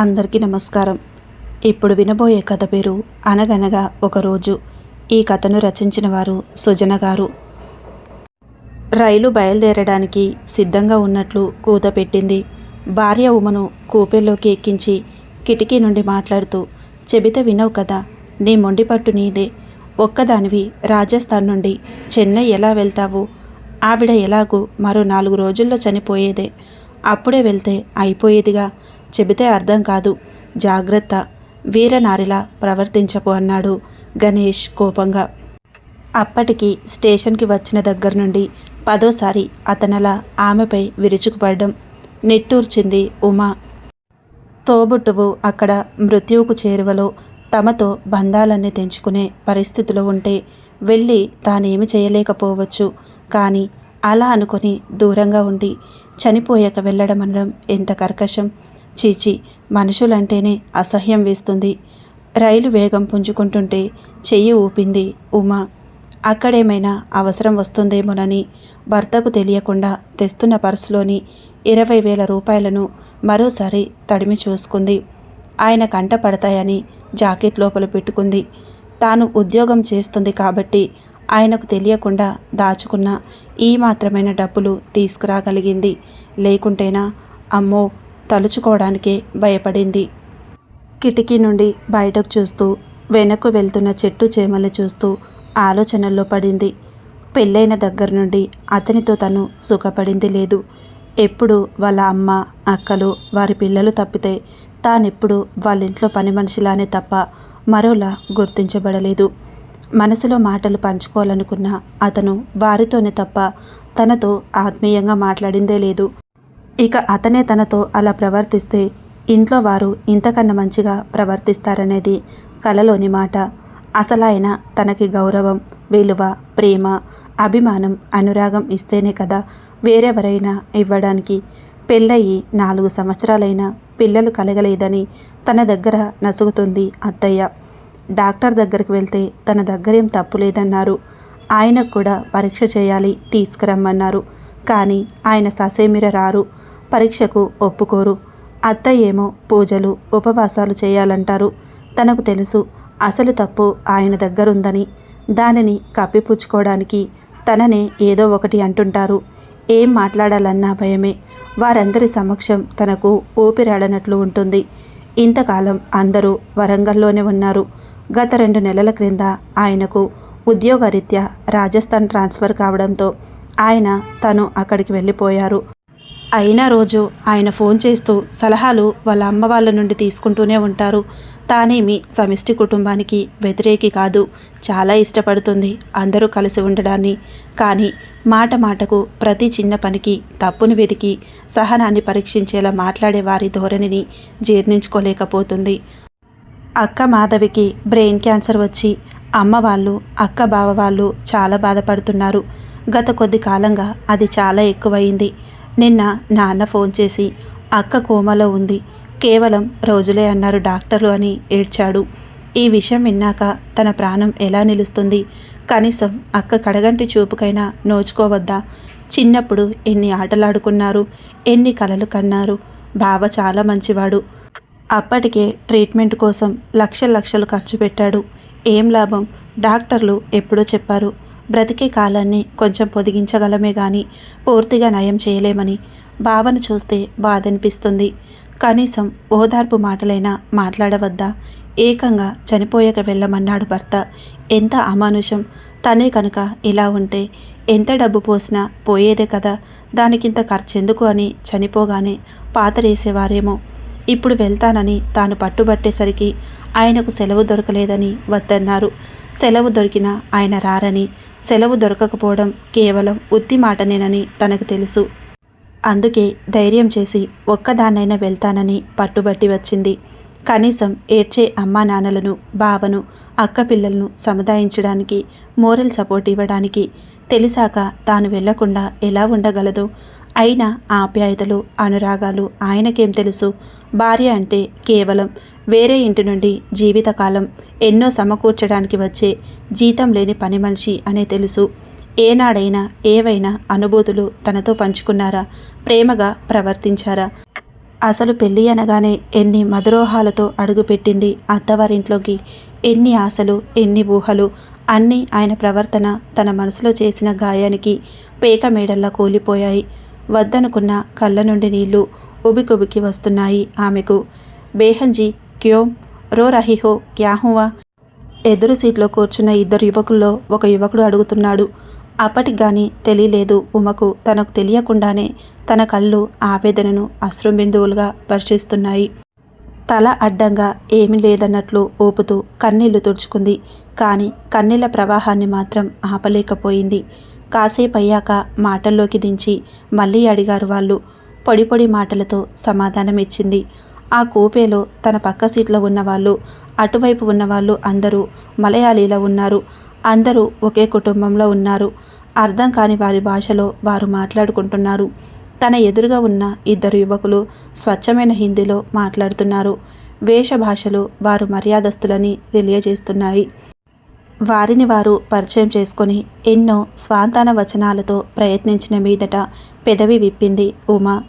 అందరికీ నమస్కారం. ఇప్పుడు వినబోయే కథ పేరు అనగనగా ఒకరోజు ఈ కథను రచించిన వారు సుజన గారు. రైలు బయలుదేరడానికి సిద్ధంగా ఉన్నట్లు కూత పెట్టింది. భార్య ఉమను కూపెల్లోకి ఎక్కించి కిటికీ నుండి మాట్లాడుతూ చెబితే వినవు కదా నీ మొండిపట్టు నీదే. ఒక్కదానివి రాజస్థాన్ నుండి చెన్నై ఎలా వెళ్తావు? ఆవిడ ఎలాగూ మరో నాలుగు రోజుల్లో చనిపోయేదే. అప్పుడే వెళ్తే అయిపోయేదిగా. చెబితే అర్థం కాదు. జాగ్రత్త. వీరనారిలా ప్రవర్తించకు అన్నాడు గణేష్ కోపంగా. అప్పటికి స్టేషన్కి వచ్చిన దగ్గర నుండి పదోసారి అతనలా ఆమెపై విరుచుకుపడడం నిట్టూర్చింది ఉమా. తోబుట్టువు అక్కడ మృత్యువుకు చేరువలో తమతో బంధాలన్నీ తెంచుకునే పరిస్థితిలో ఉంటే వెళ్ళి తానేమి చేయలేకపోవచ్చు. కానీ అలా అనుకొని దూరంగా ఉండి చనిపోయాక వెళ్ళడం అనడం ఎంత కర్కశం. చీచి మనుషులంటేనే అసహ్యం వేస్తుంది. రైలు వేగం పుంజుకుంటుంటే చెయ్యి ఊపింది ఉమా. అక్కడేమైనా అవసరం వస్తుందేమోనని భర్తకు తెలియకుండా తెస్తున్న పర్సులోని ఇరవై వేల రూపాయలను మరోసారి తడిమి చూసుకుంది. ఆయన కంట పడతాయని జాకెట్ లోపల పెట్టుకుంది. తాను ఉద్యోగం చేస్తుంది కాబట్టి ఆయనకు తెలియకుండా దాచుకున్న ఈ మాత్రమైన డబ్బులు తీసుకురాగలిగింది. లేకుంటేనా? అమ్మో! తలుచుకోవడానికే భయపడింది. కిటికీ నుండి బయటకు చూస్తూ వెనక్కు వెళ్తున్న చెట్టు చేమలు చూస్తూ ఆలోచనల్లో పడింది. పెళ్ళైన దగ్గర నుండి అతనితో తను సుఖపడింది లేదు. ఎప్పుడు వాళ్ళ అమ్మ అక్కలు వారి పిల్లలు తప్పితే తానెప్పుడు వాళ్ళ ఇంట్లో పని మనిషిలానే తప్ప మరోలా గుర్తించబడలేదు. మనసులో మాటలు పంచుకోవాలనుకున్న అతను వారితోనే తప్ప తనతో ఆత్మీయంగా మాట్లాడిందే లేదు. ఇక అతనే తనతో అలా ప్రవర్తిస్తే ఇంట్లో వారు ఇంతకన్నా మంచిగా ప్రవర్తిస్తారనేది కలలోని మాట. అసలాయన తనకి గౌరవం విలువ ప్రేమ అభిమానం అనురాగం ఇస్తేనే కదా వేరెవరైనా ఇవ్వడానికి. పెళ్ళయి నాలుగు సంవత్సరాలైనా పిల్లలు కలగలేదని తన దగ్గర నసుగుతుంది అత్తయ్య. డాక్టర్ దగ్గరికి వెళ్తే తన దగ్గరేం తప్పు లేదన్నారు ఆయనకు కూడా పరీక్ష చేయాలి తీసుకురమ్మన్నారు. కానీ ఆయన ససేమిర రారు. పరీక్షకు ఒప్పుకోరు. అత్త ఏమో పూజలు ఉపవాసాలు చేయాలంటారు. తనకు తెలుసు అసలు తప్పు ఆయన దగ్గరుందని. దానిని కప్పిపుచ్చుకోవడానికి తననే ఏదో ఒకటి అంటుంటారు. ఏం మాట్లాడాలన్నా భయమే. వారందరి సమక్షం తనకు ఊపిరాడనట్లు ఉంటుంది. ఇంతకాలం అందరూ వరంగల్లోనే ఉన్నారు. గత రెండు నెలల క్రింద ఆయనకు ఉద్యోగరీత్యా రాజస్థాన్ ట్రాన్స్ఫర్ కావడంతో ఆయన తను అక్కడికి వెళ్ళిపోయారు. అయినా రోజు ఆయన ఫోన్ చేస్తూ సలహాలు వాళ్ళ అమ్మ వాళ్ళ నుండి తీసుకుంటూనే ఉంటారు. తానేమి సమిష్టి కుటుంబానికి వ్యతిరేకి కాదు. చాలా ఇష్టపడుతుంది అందరూ కలిసి ఉండడాన్ని. కానీ మాట మాటకు ప్రతి చిన్న పనికి తప్పును వెతికి సహనాన్ని పరీక్షించేలా మాట్లాడే వారి ధోరణిని జీర్ణించుకోలేకపోతుంది. అక్క మాధవికి బ్రెయిన్ క్యాన్సర్ వచ్చి అమ్మ వాళ్ళు అక్క బావ వాళ్ళు చాలా బాధపడుతున్నారు. గత కొద్ది కాలంగా అది చాలా ఎక్కువయింది నిన్న నాన్న ఫోన్ చేసి అక్క కోమలో ఉంది. కేవలం రోజులే అన్నారు డాక్టర్లు అని ఏడ్చాడు. ఈ విషయం విన్నాక తన ప్రాణం ఎలా నిలుస్తుంది? కనీసం అక్క కడగంటి చూపుకైనా నోచుకోవద్దా? చిన్నప్పుడు ఎన్ని ఆటలాడుకున్నారు ఎన్ని కలలు కన్నారు. బావ చాలా మంచివాడు. అప్పటికే ట్రీట్మెంట్ కోసం లక్ష లక్షలు ఖర్చు పెట్టాడు. ఏం లాభం? డాక్టర్లు ఎప్పుడో చెప్పారు. బ్రతికే కాలాన్ని కొంచెం పొదిగించగలమే కానీ పూర్తిగా నయం చేయలేమని బావను చూస్తే బాధ అనిపిస్తుంది కనీసం ఓదార్పు మాటలైనా మాట్లాడవద్దా? ఏకంగా చనిపోయాక వెళ్ళమన్నాడు భర్త. ఎంత అమానుషం! తనే కనుక ఇలా ఉంటే ఎంత డబ్బు పోసినా పోయేదే కదా! దానికింత ఖర్చెందుకు అని చనిపోగానే పాతరేసేవారేమో. ఇప్పుడు వెళ్తానని తాను పట్టుబట్టేసరికి ఆయనకు సెలవు దొరకలేదని వద్దన్నారు. సెలవు దొరికినా ఆయన రారని సెలవు దొరకకపోవడం కేవలం ఉత్తి మాటనేనని తనకు తెలుసు. అందుకే ధైర్యం చేసి ఒక్కదాన్నైనా వెళ్తానని పట్టుబట్టి వచ్చింది. కనీసం ఏడ్చే అమ్మా నాన్నలను బావను అక్క పిల్లలను సముదాయించడానికి మోరల్ సపోర్ట్ ఇవ్వడానికి తెలిసాక తాను వెళ్ళకుండా ఎలా ఉండగలదు అయినా ఆప్యాయతలు అనురాగాలు ఆయనకేం తెలుసు? భార్య అంటే కేవలం వేరే ఇంటి నుండి జీవితకాలం ఎన్నో సమకూర్చడానికి వచ్చే జీతం లేని పని మనిషి అనే తెలుసు. ఏనాడైనా ఏవైనా అనుభూతులు తనతో పంచుకున్నారా? ప్రేమగా ప్రవర్తించారా? అసలు పెళ్ళి అనగానే ఎన్ని మధురోహాలతో అడుగుపెట్టింది అత్తవారింట్లోకి? ఎన్ని ఆశలు ఎన్ని ఊహలు? అన్నీ ఆయన ప్రవర్తన తన మనసులో చేసిన గాయానికి పేక మేడల్లా కూలిపోయాయి. వద్దనుకున్న కళ్ళ నుండి నీళ్ళు ఉబికుబికి వస్తున్నాయి ఆమెకు. బేహంజీ క్యోమ్ రో రహిహో క్యాహువా ఎదురు సీట్లో కూర్చున్న ఇద్దరు యువకుల్లో ఒక యువకుడు అడుగుతున్నాడు. అప్పటికి గాని తెలియలేదు ఉమకు. తనకు తెలియకుండానే తన కళ్ళు ఆవేదనను అశ్రుబిందువులుగా వర్షిస్తున్నాయి తల అడ్డంగా ఏమీ లేదన్నట్లు ఊపుతూ కన్నీళ్ళు తుడుచుకుంది. కానీ కన్నీళ్ళ ప్రవాహాన్ని మాత్రం ఆపలేకపోయింది. కాసేపు అయ్యాక మాటల్లోకి దించి మళ్ళీ అడిగారు వాళ్ళు. పొడి పొడి మాటలతో సమాధానం ఇచ్చింది ఆ కూపేలో తన పక్క సీట్లో ఉన్నవాళ్ళు అటువైపు ఉన్నవాళ్ళు అందరూ మలయాళీలో ఉన్నారు. అందరూ ఒకే కుటుంబంలో ఉన్నారు. అర్థం కాని వారి భాషలో వారు మాట్లాడుకుంటున్నారు. తన ఎదురుగా ఉన్న ఇద్దరు యువకులు స్వచ్ఛమైన హిందీలో మాట్లాడుతున్నారు. వేష భాషలు వారు మర్యాదస్తులని తెలియజేస్తున్నాయి. వారిని వారు పరిచయం చేసుకొని ఎన్నో స్వాంతాన వచనాలతో ప్రయత్నించిన మీదట పెదవి విప్పింది ఉమా.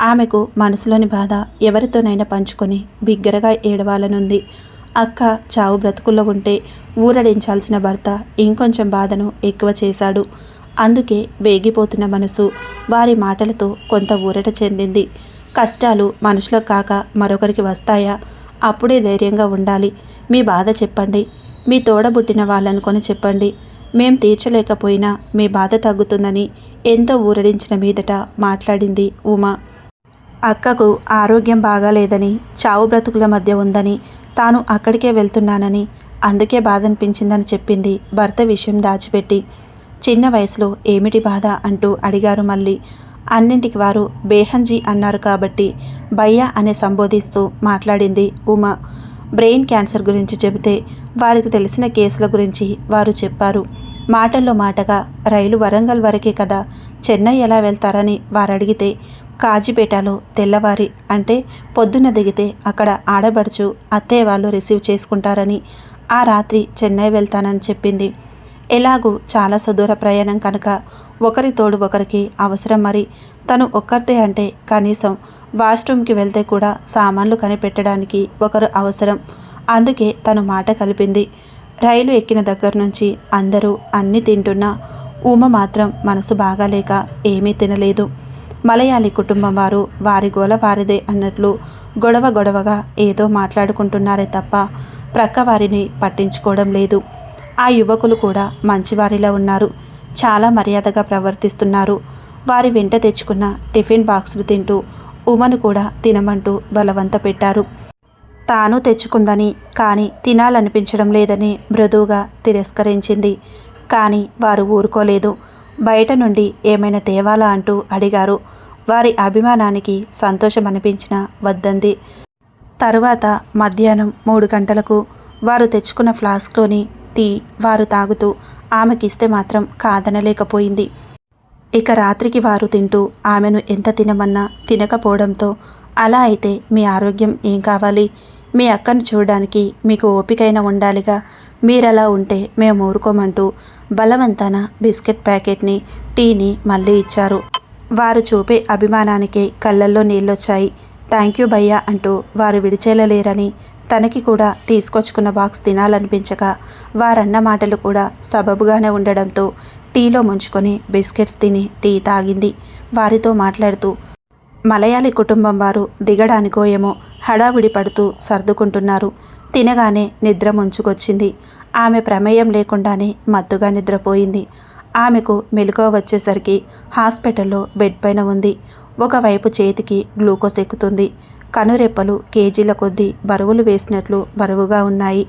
ఆమెకు మనసులోని బాధ ఎవరితోనైనా పంచుకొని బిగ్గరగా ఏడవాలనుంది. అక్క చావు బ్రతుకుల్లో ఉంటే ఊరడించాల్సిన భర్త ఇంకొంచెం బాధను ఎక్కువ చేశాడు. అందుకే వేగిపోతున్న మనసు వారి మాటలతో కొంత ఊరట చెందింది. కష్టాలు మనుషులకు కాక మరొకరికి వస్తాయా? అప్పుడే ధైర్యంగా ఉండాలి. మీ బాధ చెప్పండి. మీ తోడబుట్టిన వాళ్ళనుకొని చెప్పండి. మేం తీర్చలేకపోయినా మీ బాధ తగ్గుతుందని ఎంతో ఊరడించిన మీదట మాట్లాడింది ఉమా. అక్కకు ఆరోగ్యం బాగాలేదని చావు బ్రతుకుల మధ్య ఉందని తాను అక్కడికే వెళ్తున్నానని అందుకే బాధ అనిపించిందని చెప్పింది భర్త విషయం దాచిపెట్టి. చిన్న వయసులో ఏమిటి బాధ అంటూ అడిగారు మళ్ళీ. అన్నింటికి వారు బేహంజీ అన్నారు కాబట్టి భయ్య అనే సంబోధిస్తూ మాట్లాడింది ఉమా. బ్రెయిన్ క్యాన్సర్ గురించి చెబితే వారికి తెలిసిన కేసుల గురించి వారు చెప్పారు. మాటల్లో మాటగా రైలు వరంగల్ వరకే కదా చెన్నై ఎలా వెళ్తారని వారు అడిగితే కాజీపేటలో తెల్లవారి అంటే పొద్దున్న దిగితే అక్కడ ఆడబడుచు అత్తయ్య వాళ్ళు రిసీవ్ చేసుకుంటారని ఆ రాత్రి చెన్నై వెళ్తానని చెప్పింది. ఎలాగూ చాలా సుదూర ప్రయాణం కనుక ఒకరి తోడు ఒకరికి అవసరం మరి తను ఒక్కరితే అంటే కనీసం వాష్రూమ్కి వెళ్తే కూడా సామాన్లు కనిపెట్టడానికి ఒకరు అవసరం. అందుకే తను మాట కలిపింది. రైలు ఎక్కిన దగ్గర నుంచి అందరూ అన్నీ తింటున్నా ఉమ మాత్రం మనసు బాగాలేక ఏమీ తినలేదు. మలయాళీ కుటుంబం వారు వారి గోల వారిదే అన్నట్లు గొడవ గొడవగా ఏదో మాట్లాడుకుంటున్నారే తప్ప ప్రక్క వారిని పట్టించుకోవడం లేదు. ఆ యువకులు కూడా మంచివారిలా ఉన్నారు. చాలా మర్యాదగా ప్రవర్తిస్తున్నారు. వారి వెంట తెచ్చుకున్న టిఫిన్ బాక్సులు తింటూ ఉమను కూడా తినమంటూ బలవంత పెట్టారు. తాను తెచ్చుకుందని కానీ తినాలనిపించడం లేదని మృదువుగా తిరస్కరించింది. కానీ వారు ఊరుకోలేదు. బయట నుండి ఏమైనా తేవాలా అంటూ అడిగారు. వారి అభిమానానికి సంతోషం అనిపించిన వద్దంది. తరువాత మధ్యాహ్నం మూడు గంటలకు వారు తెచ్చుకున్న ఫ్లాస్క్లోని టీ వారు తాగుతూ ఆమెకిస్తే మాత్రం కాదనలేకపోయింది. ఇక రాత్రికి వారు తింటూ ఆమెను ఎంత తినమన్నా తినకపోవడంతో అలా అయితే మీ ఆరోగ్యం ఏం కావాలి? మీ అక్కను చూడడానికి మీకు ఓపికైనా ఉండాలిగా? మీరలా ఉంటే మేము ఊరుకోమంటూ బలవంతాన బిస్కెట్ ప్యాకెట్ని టీని మళ్ళీ ఇచ్చారు. వారు చూపే అభిమానానికి కళ్ళల్లో నీళ్ళొచ్చాయి. థ్యాంక్ యూ భయ్యా అంటూ వారు విడిచేలలేరని తనకి కూడా తీసుకొచ్చుకున్న బాక్స్ తినాలనిపించక వారన్న మాటలు కూడా సబబుగానే ఉండడంతో టీలో ముంచుకొని బిస్కెట్స్ తిని టీ తాగింది. వారితో మాట్లాడుతూ మలయాళీ కుటుంబం వారు దిగడానికో ఏమో హడావిడి పడుతూ సర్దుకుంటున్నారు. తినగానే నిద్ర ముంచుకొచ్చింది. ఆమె ప్రమేయం లేకుండానే మత్తుగా నిద్రపోయింది. ఆమెకు మెలకువ వచ్చేసరికి హాస్పిటల్లో బెడ్ పైన ఉంది. ఒకవైపు చేతికి గ్లూకోజ్ ఎక్కుతుంది. కనురెప్పలు కేజీల కొద్దీ బరువులు వేసినట్లు బరువుగా ఉన్నాయి.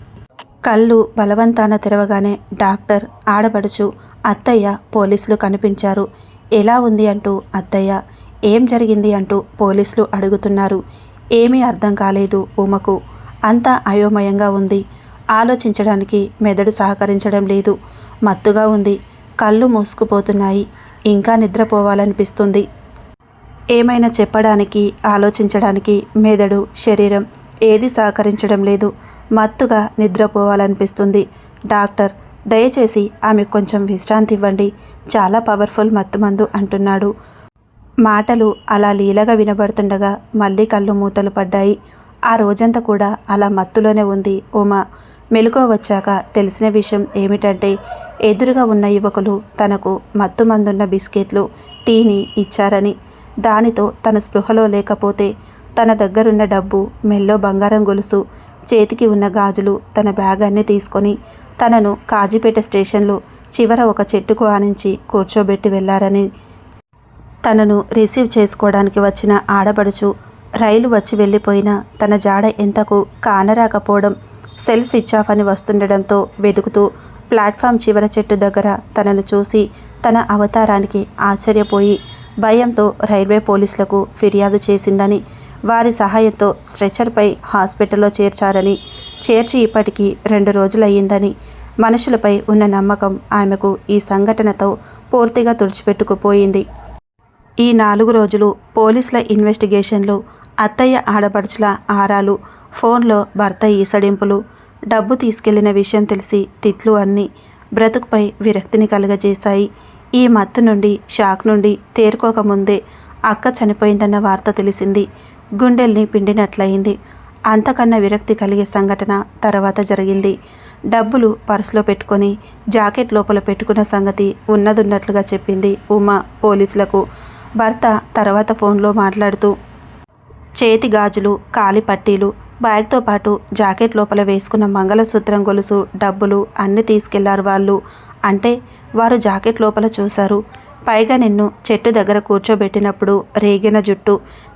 కళ్ళు బలవంతాన తెరవగానే డాక్టర్ ఆడబడుచు అత్తయ్య పోలీసులు కనిపించారు. ఎలా ఉంది? అంటూ అత్తయ్య ఏం జరిగింది? అంటూ పోలీసులు అడుగుతున్నారు. ఏమీ అర్థం కాలేదు ఉమకు. అంతా అయోమయంగా ఉంది. ఆలోచించడానికి మెదడు సహకరించడం లేదు. మత్తుగా ఉంది. కళ్ళు మూసుకుపోతున్నాయి. ఇంకా నిద్రపోవాలనిపిస్తుంది. ఏమైనా చెప్పడానికి ఆలోచించడానికి మెదడు శరీరం ఏది సహకరించడం లేదు. మత్తుగా నిద్రపోవాలనిపిస్తుంది. డాక్టర్ దయచేసి ఆమె కొంచెం విశ్రాంతి ఇవ్వండి చాలా పవర్ఫుల్ మత్తు మందు అంటున్నాడు. మాటలు అలా లీలగా వినబడుతుండగా మళ్ళీ కళ్ళు మూతలు పడ్డాయి. ఆ రోజంతా కూడా అలా మత్తులోనే ఉంది ఉమా. మెలకువ వచ్చాక తెలిసిన విషయం ఏమిటంటే ఎదురుగా ఉన్న యువకులు తనకు మత్తు మందున్న బిస్కెట్లు టీని ఇచ్చారని. దానితో తన స్పృహలో లేకపోతే తన దగ్గరున్న డబ్బు మెల్లో బంగారం గొలుసు చేతికి ఉన్న గాజులు తన బ్యాగ్ అన్ని తీసుకొని తనను కాజీపేట స్టేషన్లో చివర ఒక చెట్టుకు ఆనించి కూర్చోబెట్టి వెళ్ళారని తనను రిసీవ్ చేసుకోవడానికి వచ్చిన ఆడపడుచు రైలు వచ్చి వెళ్ళిపోయినా తన జాడ ఎంతకు కానరాకపోవడం సెల్ స్విచ్ ఆఫ్ అని వస్తుండడంతో వెతుకుతూ ప్లాట్ఫామ్ చివర చెట్టు దగ్గర తనను చూసి తన అవతారానికి ఆశ్చర్యపోయి భయంతో రైల్వే పోలీసులకు ఫిర్యాదు చేసిందని వారి సహాయంతో స్ట్రెచర్పై హాస్పిటల్లో చేర్చారని చేర్చి ఇప్పటికీ రెండు రోజులయ్యిందని మనుషులపై ఉన్న నమ్మకం ఆమెకు ఈ సంఘటనతో పూర్తిగా తుడిచిపెట్టుకుపోయింది. ఈ నాలుగు రోజులు పోలీసుల ఇన్వెస్టిగేషన్లు అత్తయ్య ఆడపడుచుల ఆరాలు ఫోన్లో భర్త ఈసడింపులు డబ్బు తీసుకెళ్ళిన విషయం తెలిసి తిట్లు అన్నీ బ్రతుకుపై విరక్తిని కలుగజేశాయి. ఈ మత్తు నుండి షాక్ నుండి తేరుకోకముందే అక్క చనిపోయిందన్న వార్త తెలిసింది. గుండెల్ని పిండినట్లయింది. అంతకన్నా విరక్తి కలిగే సంఘటన తర్వాత జరిగింది. డబ్బులు పర్సులో పెట్టుకొని జాకెట్ లోపల పెట్టుకున్న సంగతి ఉన్నదున్నట్లుగా చెప్పింది ఉమా పోలీసులకు. భర్త తర్వాత ఫోన్లో మాట్లాడుతూ చేతి గాజులు కాలి పట్టీలు బ్యాగ్తో పాటు జాకెట్ లోపల వేసుకున్న మంగళసూత్రం గొలుసు డబ్బులు అన్నీ తీసుకెళ్ళారు వాళ్ళు. అంటే వారు జాకెట్ లోపల చూశారు. పైగా నిన్ను చెట్టు దగ్గర కూర్చోబెట్టినప్పుడు రేగిన జుట్టు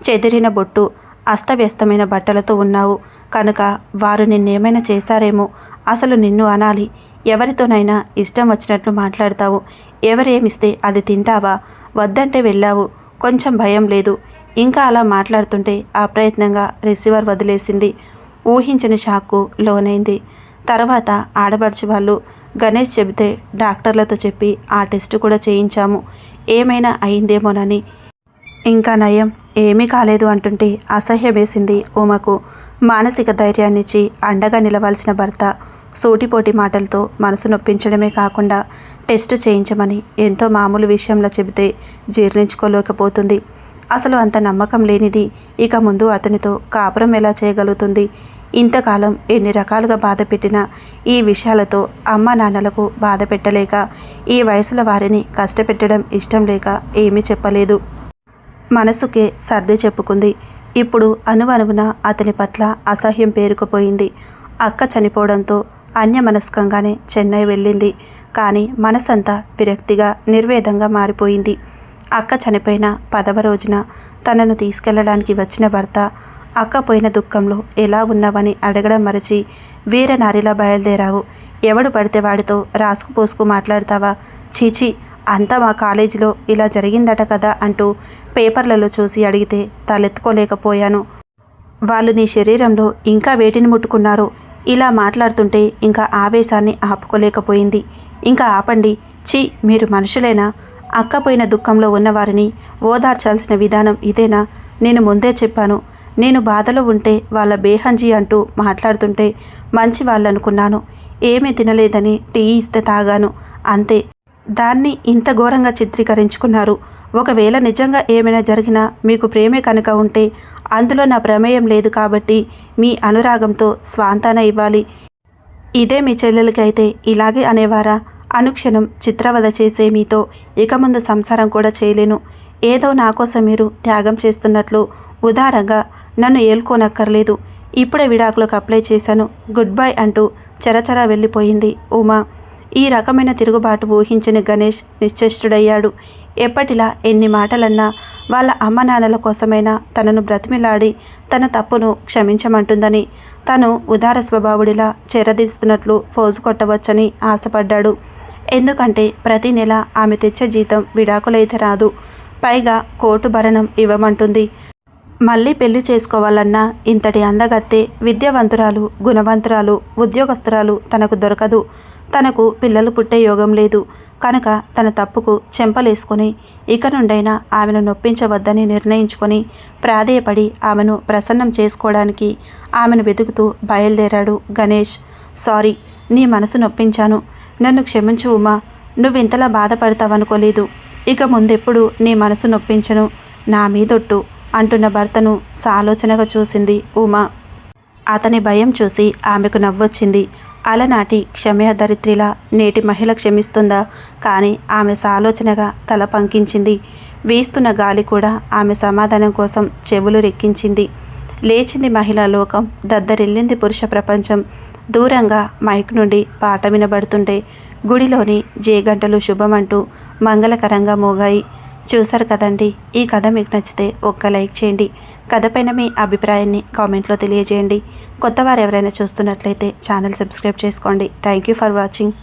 చెదిరిన బొట్టు అస్తవ్యస్తమైన బట్టలతో ఉన్నావు. కనుక వారు నిన్నేమైనా చేశారేమో. అసలు నిన్ను అనాలి. ఎవరితోనైనా ఇష్టం వచ్చినట్లు మాట్లాడతావు. ఎవరేమిస్తే అది తింటావా? వద్దంటే వెళ్ళావు. కొంచెం భయం లేదు. ఇంకా అలా మాట్లాడుతుంటే అప్రయత్నంగా రిసీవర్ వదిలేసింది. ఊహించిన షాక్కు లోనైంది. తర్వాత ఆడబడుచు వాళ్ళు గణేష్ చెబితే డాక్టర్లతో చెప్పి ఆ టెస్ట్ కూడా చేయించాము. ఏమైనా అయిందేమోనని. ఇంకా నయం. ఏమీ కాలేదు అంటుంటే అసహ్యమేసింది ఉమకు. మానసిక ధైర్యాన్నిచ్చి అండగా నిలవాల్సిన భర్త సూటిపోటి మాటలతో మనసు నొప్పించడమే కాకుండా టెస్ట్ చేయించమని ఎంతో మామూలు విషయంలో చెబితే జీర్ణించుకోలేకపోతుంది. అసలు అంత నమ్మకం లేనిది ఇక ముందు అతనితో కాపురం ఎలా చేయగలుగుతుంది? ఇంతకాలం ఎన్ని రకాలుగా బాధ పెట్టినా ఈ విషయాలతో అమ్మ నాన్నలకు బాధ పెట్టలేక ఈ వయసుల వారిని కష్టపెట్టడం ఇష్టం లేక ఏమీ చెప్పలేదు. మనసుకే సర్ది చెప్పుకుంది. ఇప్పుడు అనువనువున అతని పట్ల అసహ్యం పేరుకుపోయింది. అక్క చనిపోవడంతో అన్యమనస్కంగానే చెన్నై వెళ్ళింది. కానీ మనసంతా విరక్తిగా నిర్వేదంగా మారిపోయింది. అక్క చనిపోయిన పదవ రోజున తనను తీసుకెళ్ళడానికి వచ్చిన భర్త అక్క పోయిన దుఃఖంలో ఎలా ఉన్నావని అడగడం మరచి వీరనారిలా బయలుదేరావు. ఎవడు పడితే వాడితో రాసుకుపోసుకు మాట్లాడతావా? చీచీ అంతా మా కాలేజీలో ఇలా జరిగిందట కదా అంటూ పేపర్లలో చూసి అడిగితే తలెత్తుకోలేకపోయాను. వాళ్ళు నీ శరీరంలో ఇంకా వేటిని ముట్టుకున్నారు ఇలా మాట్లాడుతుంటే ఇంకా ఆవేశాన్ని ఆపుకోలేకపోయింది. ఇంకా ఆపండి. చి మీరు మనుషులేనా? అక్కపోయిన దుఃఖంలో ఉన్నవారిని ఓదార్చాల్సిన విధానం ఇదేనా? నేను ముందే చెప్పాను. నేను బాధలో ఉంటే వాళ్ళ బేహంజీ అంటూ మాట్లాడుతుంటే మంచి వాళ్ళనుకున్నాను. ఏమీ తినలేదని టీ ఇస్తే తాగాను. అంతే. దాన్ని ఇంత ఘోరంగా చిత్రీకరించుకున్నారు. ఒకవేళ నిజంగా ఏమైనా జరిగినా మీకు ప్రేమే కనుక ఉంటే అందులో నా ప్రమేయం లేదు కాబట్టి మీ అనురాగంతో స్వాంతాన ఇవ్వాలి. ఇదే మీ చెల్లెలకి అయితే ఇలాగే అనేవారా? అనుక్షణం చిత్రవద చేసే మీతో ఇక ముందు సంసారం కూడా చేయలేను. ఏదో నా కోసం మీరు త్యాగం చేస్తున్నట్లు ఉదారంగా నన్ను ఏల్కోనక్కర్లేదు. ఇప్పుడే విడాకులకు అప్లై చేశాను. గుడ్ బై అంటూ చరచరా వెళ్ళిపోయింది ఉమా. ఈ రకమైన తిరుగుబాటు ఊహించిన గణేష్ నిశ్చేష్టుడయ్యాడు. ఎప్పటిలా ఎన్ని మాటలన్నా వాళ్ళ అమ్మ నాన్నల కోసమైనా తనను బ్రతిమిలాడి తన తప్పును క్షమించమంటుందని తను ఉదార స్వభావుడిలా చెరదీస్తున్నట్లు ఫోజు కొట్టవచ్చని ఆశపడ్డాడు. ఎందుకంటే ప్రతి నెల ఆమె తెచ్చే జీతం విడాకులైతే రాదు. పైగా కోటు భరణం ఇవ్వమంటుంది. మళ్ళీ పెళ్ళి చేసుకోవాలన్నా ఇంతటి అందగత్తే విద్యావంతురాలు గుణవంతురాలు ఉద్యోగస్తురాలు తనకు దొరకదు. తనకు పిల్లలు పుట్టే యోగం లేదు. కనుక తన తప్పుకు చెంపలేసుకొని ఇక నుండైనా ఆమెను నొప్పించవద్దని నిర్ణయించుకొని ప్రాధేయపడి ఆమెను ప్రసన్నం చేసుకోవడానికి ఆమెను వెతుకుతూ బయలుదేరాడు గణేష్. సారీ నీ మనసు నొప్పించాను. నన్ను క్షమించు ఉమా నువ్వింతలా బాధపడతావనుకోలేదు. ఇక ముందెప్పుడు నీ మనసు నొప్పించను. నా మీదొట్టు అంటున్న భర్తను సాలోచనగా చూసింది ఉమా. అతని భయం చూసి ఆమెకు నవ్వొచ్చింది. అలనాటి క్షమయ దరిద్రిలా నేటి మహిళ క్షమిస్తుందా? కానీ ఆమె సాలోచనగా తల పంకించింది. వీస్తున్న గాలి కూడా ఆమె సమాధానం కోసం చెవులు రెక్కించింది. లేచింది మహిళా లోకం దద్దరిల్లింది పురుష ప్రపంచం. దూరంగా మైక్ నుండి పాట వినబడుతుంటే గుడిలోని జేగంటలు శుభమంటూ మంగళకరంగా మోగాయి. చూసారు కదండి ఈ కథ మీకు నచ్చితే ఒక్క లైక్ చేయండి. కథపైన మీ అభిప్రాయాన్ని కామెంట్లో తెలియజేయండి. కొత్త వారు ఎవరైనా చూస్తున్నట్లయితే ఛానల్ సబ్స్క్రైబ్ చేసుకోండి. Thank you for watching.